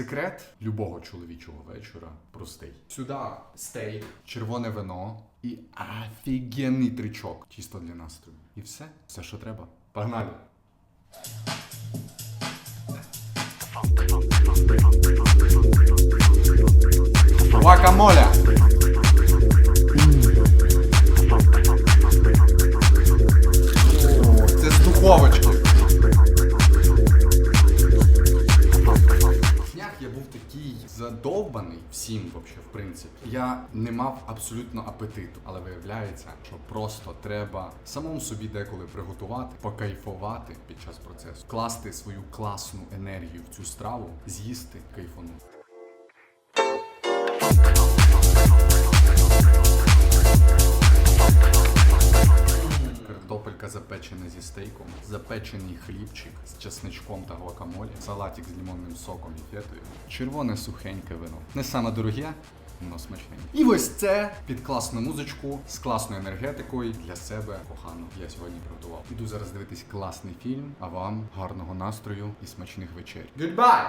Секрет любого чоловічого вечора простий. Сюди стейк, червоне вино і офігенний тричок. Чисто для настрою. І все, все, що треба. Погнали! Гуакамоле! О, Це з духовочки. Такий задовбаний всім, вообще, в принципі. Я не мав абсолютно апетиту, але виявляється, що просто треба самому собі деколи приготувати, покайфувати під час процесу, класти свою класну енергію в цю страву, з'їсти, кайфанути. Запечена зі стейком, запечений хлібчик з чесничком та гуакамолі, салатик з лимонним соком і фетою, червоне сухеньке вино. Не саме дороге, але смачненьке. І ось це під класну музичку з класною енергетикою для себе кохану. Я сьогодні приготував. Іду зараз дивитись класний фільм, а вам гарного настрою і смачних вечер. Goodbye!